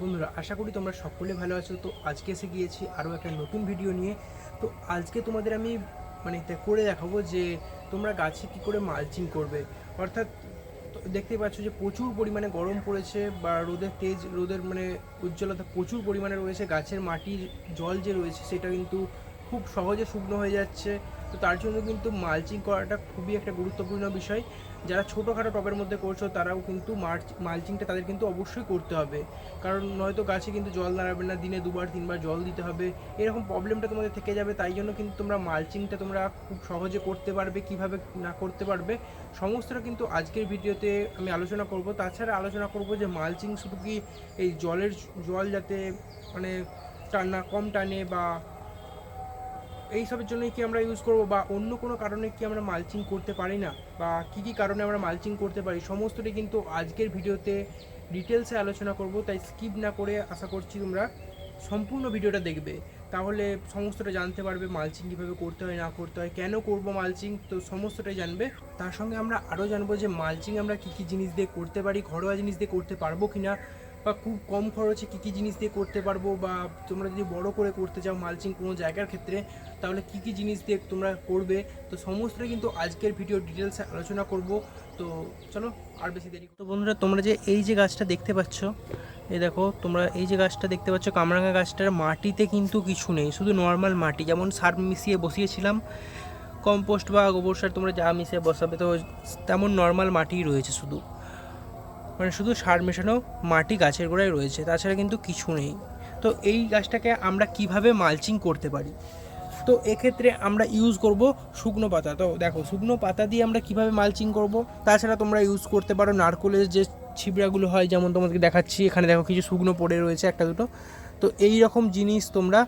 বন্ধুরা, আশা করি তোমরা সকলে ভালো আছো। তো আজকে এসে গিয়েছি আরও একটা নতুন ভিডিও নিয়ে। তো আজকে তোমাদের আমি মানে করে দেখাবো যে তোমরা গাছে কি করে মালচিং করবে। অর্থাৎ দেখতে পাচ্ছ যে প্রচুর পরিমাণে গরম পড়েছে বা রোদের তেজ, রোদের মানে উজ্জ্বলতা প্রচুর পরিমাণে রয়েছে। গাছের মাটির জল যে রয়েছে সেটা কিন্তু খুব সহজে শুকনো হয়ে যাচ্ছে। তো তার জন্য কিন্তু মালচিং করাটা খুবই একটা গুরুত্বপূর্ণ বিষয়। যারা ছোটোখাটো টবের মধ্যে করছ, তারাও কিন্তু মার্চ মালচিংটা তাদের কিন্তু অবশ্যই করতে হবে। কারণ নয়তো গাছে কিন্তু জল দাঁড়াবে না, দিনে দুবার, তিনবার জল দিতে হবে। এরকম প্রবলেমটা তোমাদের থেকে যাবে, তাই জন্য কিন্তু তোমরা মালচিংটা তোমরা খুব সহজে করতে পারবে, কীভাবে না করতে পারবে। সমস্তটা কিন্তু আজকের ভিডিওতে আমি আলোচনা করব। তাছাড়া আলোচনা করব যে মালচিং শুধু কি এই জলের জল যাতে মানে টানা কম টানে বা এইসবের জন্যই কি আমরা ইউজ করব বা অন্য কোনো কারণে কি আমরা মালচিং করতে পারি না? বা কি কি কারণে আমরা মালচিং করতে পারি? সমস্তটাই কিন্তু আজকের ভিডিওতে ডিটেলসে আলোচনা করব, তাই স্কিপ না করে আশা করছি তোমরা সম্পূর্ণ ভিডিওটা দেখবে। তাহলে সমস্তটা জানতে পারবে মালচিং কীভাবে করতে হয়, না করতে হয়, কেন করব মালচিং তো সমস্তটাই জানবে। তার সঙ্গে আমরা আরও জানব যে মালচিং আমরা কী কী জিনিস দিয়ে করতে পারি, ঘরোয়া জিনিস দিয়ে করতে পারব কি না বা খুব কম খরচে কী কী জিনিস দিয়ে করতে পারব বা তোমরা যদি বড় করে করতে চাও মালচিং কোনো জায়গার ক্ষেত্রে, তাহলে কী কী জিনিস দিয়ে তোমরা করবে? তো সমস্তটাই কিন্তু আজকের ভিডিও ডিটেলসে আলোচনা করব। তো চলো, আর বেশি দেরি তো বন্ধুরা, তোমরা যে এই যে গাছটা দেখতে পাচ্ছ, এই দেখো, তোমরা এই যে গাছটা দেখতে পাচ্ছ কামরাঙা গাছটার মাটিতে কিন্তু কিছু নেই, শুধু নর্মাল মাটি। যেমন সার মিশিয়ে বসিয়েছিলাম কম্পোস্ট বা গোবর সার তোমরা যা মিশিয়ে বসাবে, তো তেমন নর্মাল মাটিই রয়েছে শুধু। মানে শুধু সার মেশানো মাটি গাছের গোড়ায় রয়েছে, তাছাড়া কিন্তু কিছু নেই। তো এই গাছটাকে আমরা কীভাবে মালচিং করতে পারি? তো এক্ষেত্রে আমরা ইউজ করব শুকনো পাতা। তো দেখো, শুকনো পাতা দিয়ে আমরা কীভাবে মালচিং করব? তাছাড়া তোমরা ইউজ করতে পারো নারকোলের যে ছিবড়াগুলো হয়, যেমন তোমাদেরকে দেখাচ্ছি, এখানে দেখো কিছু শুকনো পড়ে রয়েছে, একটা দুটো। তো এই রকম জিনিস তোমরা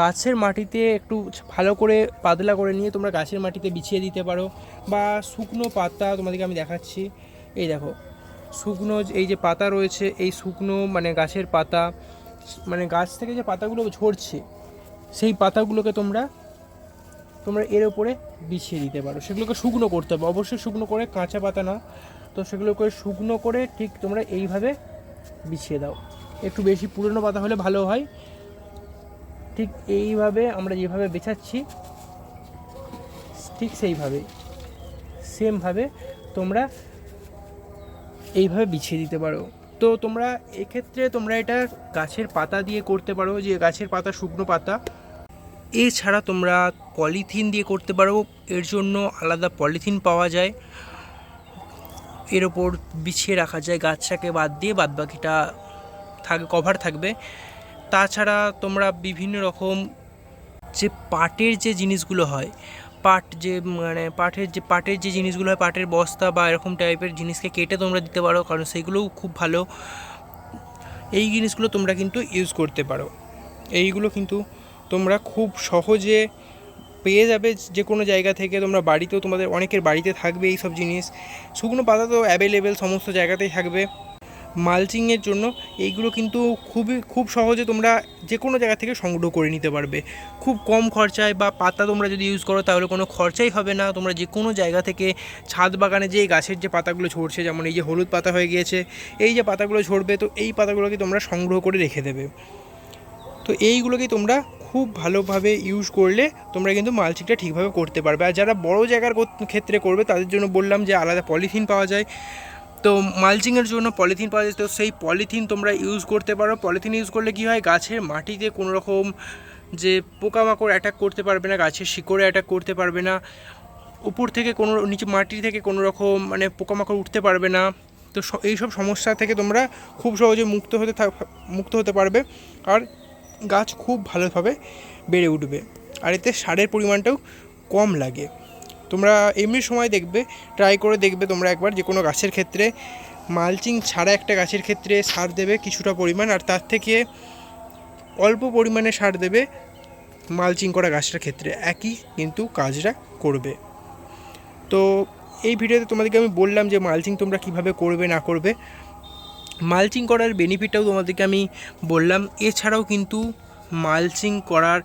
গাছের মাটিতে একটু ভালো করে পাতলা করে নিয়ে তোমরা গাছের মাটিতে বিছিয়ে দিতে পারো। বা শুকনো পাতা তোমাদেরকে আমি দেখাচ্ছি। এই দেখো শুকনো এই যে পাতা রয়েছে, এই শুকনো মানে গাছের পাতা মানে গাছ থেকে যে পাতাগুলো ঝরছে, সেই পাতাগুলোকে তোমরা তোমরা এর ওপরে বিছিয়ে দিতে পারো। সেগুলোকে শুকনো করতে হবে। অবশ্যই শুকনো করে কাঁচা পাতা না, তো সেগুলোকে শুকনো করে ঠিক তোমরা এইভাবে বিছিয়ে দাও। একটু বেশি পুরনো পাতা হলে ভালো হয়। ঠিক এইভাবে আমরা যেভাবে বেছাচ্ছি, ঠিক সেইভাবে, সেমভাবে তোমরা এইভাবে বিছিয়ে দিতে পারো। তো তোমরা এক্ষেত্রে তোমরা এটা গাছের পাতা দিয়ে করতে পারো, যে গাছের পাতা শুকনো পাতা। এছাড়া তোমরা পলিথিন দিয়ে করতে পারো, এর জন্য আলাদা পলিথিন পাওয়া যায়। এর ওপর বিছিয়ে রাখা যায় গাছটাকে বাদ দিয়ে বাদ বাকিটা থাকে কভার থাকবে। তাছাড়া তোমরা বিভিন্ন রকম যে পাটের যে জিনিসগুলো হয় পাট যে মানে পাটের যে পাটের যে জিনিসগুলো হয়, পাটের বস্তা বা এরকম টাইপের জিনিসকে কেটে তোমরা দিতে পারো, কারণ সেগুলোও খুব ভালো। এই জিনিসগুলো তোমরা কিন্তু ইউজ করতে পারো। এইগুলো কিন্তু তোমরা খুব সহজে পেয়ে যাবে যে কোনো জায়গা থেকে। তোমরা বাড়িতেও তোমাদের, অনেকের বাড়িতে থাকবে এই সব জিনিস। শুকনো পাতা তো অ্যাভেলেবেল সমস্ত জায়গাতেই থাকবে। মালচিংয়ের জন্য এইগুলো কিন্তু খুবই, খুব সহজে তোমরা যে কোনো জায়গা থেকে সংগ্রহ করে নিতে পারবে। খুব কম খরচায় বা পাতা তোমরা যদি ইউজ করো তাহলে কোনো খরচাই হবে না। তোমরা যে কোনো জায়গা থেকে ছাদ বাগানে যে গাছের যে পাতাগুলো ঝরছে, যেমন এই যে হলুদ পাতা হয়ে গিয়েছে, এই যে পাতাগুলো ঝরবে, তো এই পাতাগুলোকে তোমরা সংগ্রহ করে রেখে দেবে। তো এইগুলোকে তোমরা খুব ভালোভাবে ইউজ করলে তোমরা কিন্তু মালচিংটা ঠিকভাবে করতে পারবে। আর যারা বড় জায়গার ক্ষেত্রে করবে, তাদের জন্য বললাম যে আলাদা পলিথিন পাওয়া যায়। তো মালচিংয়ের জন্য পলিথিন পাওয়া যায়। তো সেই পলিথিন তোমরা ইউজ করতে পারো। পলিথিন ইউজ করলে কি হয়? গাছের মাটিতে কোনো রকম যে পোকামাকড় অ্যাটাক করতে পারবে না, গাছের শিকড়ে অ্যাটাক করতে পারবে না। উপর থেকে কোনো, নিচে মাটি থেকে কোনো রকম মানে পোকামাকড় উঠতে পারবে না। তো এইসব সমস্যা থেকে তোমরা খুব সহজে মুক্ত হতে মুক্ত হতে পারবে। আর গাছ খুব ভালোভাবে বেড়ে উঠবে। আর এতে সারের পরিমাণটাও কম লাগে। তোমরা এমনি সময় দেখবে ট্রাই করে দেখবে তোমরা একবার যে কোনো গাছের ক্ষেত্রে মালচিং ছাড়া একটা গাছের ক্ষেত্রে সার দেবে কিছুটা পরিমাণ আর তার থেকে অল্প পরিমাণে সার দেবে মালচিং করা গাছটার ক্ষেত্রে। একই কিন্তু কাজটা করবে। তো এই ভিডিওতে তোমাদেরকে আমি বললাম যে মালচিং তোমরা কীভাবে করবে, না করবে। মালচিং করার বেনিফিটটাও তোমাদেরকে আমি বললাম। এছাড়াও কিন্তু মালচিং করার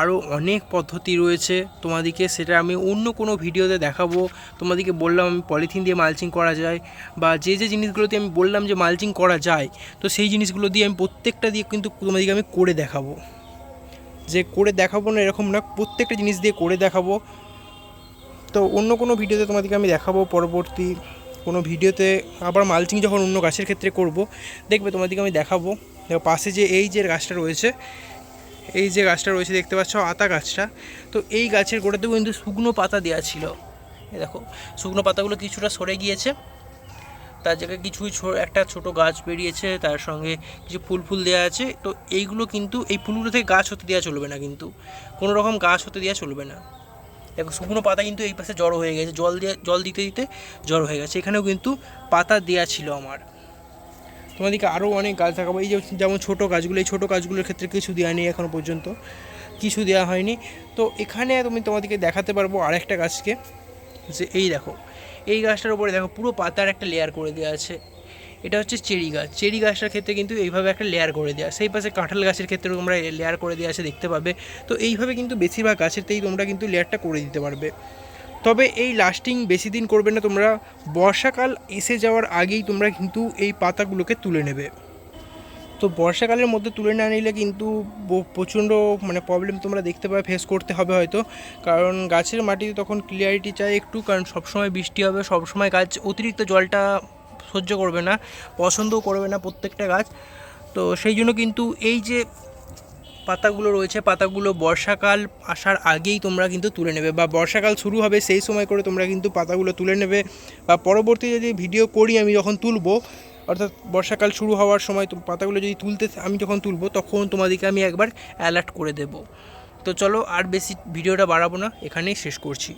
আরও অনেক পদ্ধতি রয়েছে তোমাদেরকে, সেটা আমি অন্য কোনো ভিডিওতে দেখাবো। তোমাদেরকে বললাম আমি পলিথিন দিয়ে মালচিং করা যায় বা যে যে জিনিসগুলোতে আমি বললাম যে মালচিং করা যায়, তো সেই জিনিসগুলো দিয়ে আমি প্রত্যেকটা দিয়ে কিন্তু তোমাদেরকে আমি করে দেখাবো। যে করে দেখাবো না এরকম না, প্রত্যেকটা জিনিস দিয়ে করে দেখাবো। তো অন্য কোনো ভিডিওতে তোমাদেরকে আমি দেখাবো পরবর্তী কোনো ভিডিওতে। আবার মালচিং যখন অন্য গাছের ক্ষেত্রে করব, দেখবে তোমাদেরকে আমি দেখাবো। দেখো পাশে যে এই যে গাছটা রয়েছে এই যে গাছটা রয়েছে, দেখতে পাচ্ছ, আতা গাছটা। তো এই গাছের গোড়াতেও কিন্তু শুকনো পাতা দেওয়া ছিল। এই দেখো, শুকনো পাতাগুলো কিছুটা সরে গিয়েছে। তার জায়গায় কিছু একটা ছোট গাছ বেরিয়েছে, তার সঙ্গে কিছু ফুল ফুল দেওয়া আছে। তো এইগুলো কিন্তু, এই ফুলগুলো থেকে গাছ হতে দেওয়া চলবে না কিন্তু। কোনো রকম গাছ হতে দেওয়া চলবে না। দেখো, শুকনো পাতা কিন্তু এই পাশে জড়ো হয়ে গেছে। জল দিয়ে, জল দিতে দিতে জড়ো হয়ে গেছে। এখানেও কিন্তু পাতা দেওয়া ছিল আমার। তোমাদেরকে আরও অনেক গাছ দেখাবো। এই যেমন ছোটো গাছগুলো, এই ছোটো গাছগুলোর ক্ষেত্রে কিছু দেওয়া নেই এখনও পর্যন্ত। কিছু দেওয়া হয়নি। তো এখানে তুমি তোমাদেরকে দেখাতে পারব আরেকটা গাছকে। যে এই দেখো, এই গাছটার উপরে দেখো পুরো পাতার একটা লেয়ার করে দেওয়া আছে। এটা হচ্ছে চেরি গাছ। চেরি গাছটার ক্ষেত্রে কিন্তু এইভাবে একটা লেয়ার করে দেওয়া সেই পাশে কাঁঠাল গাছের ক্ষেত্রেও তোমরা লেয়ার করে দেওয়া আছে, দেখতে পাবে। তো এইভাবে কিন্তু বেশিরভাগ গাছেরতেই তোমরা কিন্তু লেয়ারটা করে দিতে পারবে। তবে এই লাস্টিং বেশি দিন করবে না তোমরা। বর্ষাকাল এসে যাওয়ার আগেই তোমরা কিন্তু এই পাতাগুলোকে তুলে নেবে। তো বর্ষাকালের মধ্যে তুলে না নিলে কিন্তু প্রচণ্ড মানে প্রবলেম তোমরা দেখতে পাবে ফেস করতে হবে হয়তো। কারণ গাছের মাটিতে তখন ক্লিয়ারিটি চাই একটু, কারণ সবসময় বৃষ্টি হবে, সবসময় গাছ অতিরিক্ত জলটা সহ্য করবে না, পছন্দও করবে না প্রত্যেকটা গাছ। তো সেই জন্য কিন্তু এই যে পাতাগুলো রয়েছে, পাতাগুলো বর্ষাকাল আসার আগেই তোমরা কিন্তু তুলে নেবে বা বর্ষাকাল শুরু হবে সেই সময় করে তোমরা কিন্তু পাতাগুলো তুলে নেবে বা পরবর্তী যদি ভিডিও করি আমি যখন তুলবো, অর্থাৎ বর্ষাকাল শুরু হওয়ার সময় তো পাতাগুলো যদি তুলতে আমি যখন তুলবো তখন তোমাদেরকে আমি একবার অ্যালার্ট করে দেব। তো চলো আর বেশি ভিডিওটা বাড়াবো না, এখানেই শেষ করছি।